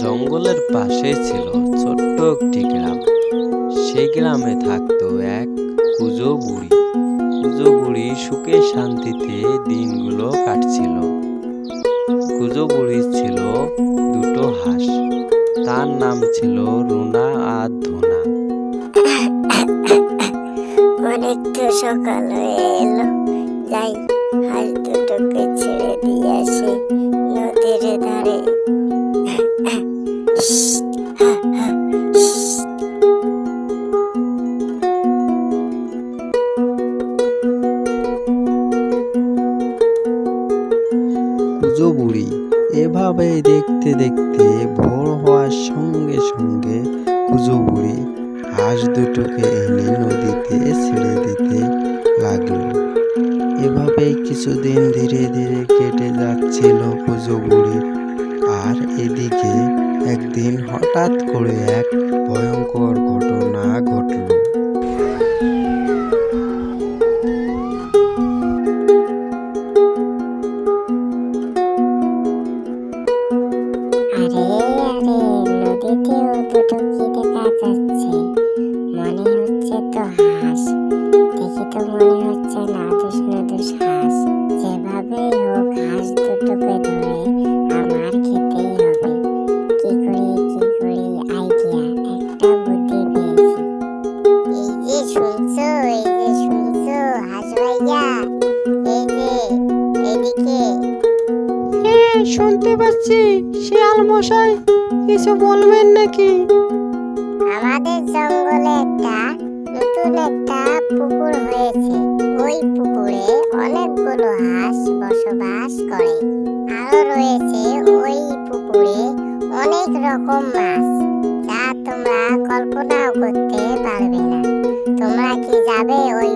জঙ্গলের পাশে ছিল ছোট্ট একটি গ্রাম। সেই গ্রামে থাকতো এক কুজো বুড়ি। কুজো বুড়ি সুখে শান্তিতে দিনগুলো কাটছিল। কুজো বুড়ির ছিল দুটো হাঁস। তার নাম ছিল রুনা আর ধুনা। অনেক তো সকাল হয়ে এলো। যাই, হাঁস দুটোকে ছেড়ে দিয়ে বুড়ি, এভাবে দেখতে দেখতে ভোর হওয়ার সঙ্গে সঙ্গে কুজো বুড়ি হাঁস দুটোকে এনে নদীতে ছেড়ে দিতে লাগল। এভাবে কিছুদিন ধীরে ধীরে কেটে যাচ্ছিল কুজো বুড়ি। আর এদিকে একদিন হঠাৎ করে এক ভয়ঙ্কর ঘটনা ঘটলো। মনে হচ্ছে তো হাঁস। দেখে তো মনে হচ্ছে নাদুস হ্যাঁ শুনতে পাচ্ছি। শিয়াল মশাই, কিছু বলবেন নাকি? আমাদের জঙ্গলে একটা নতুন একটা পুকুর হয়েছে। ওই পুকুরে অনেকগুলো হাঁস বসবাস করে। আরও রয়েছে ওই পুকুরে অনেক রকম মাছ, যা তোমরা কল্পনাও করতে পারবে না। তোমরা কি যাবে ওই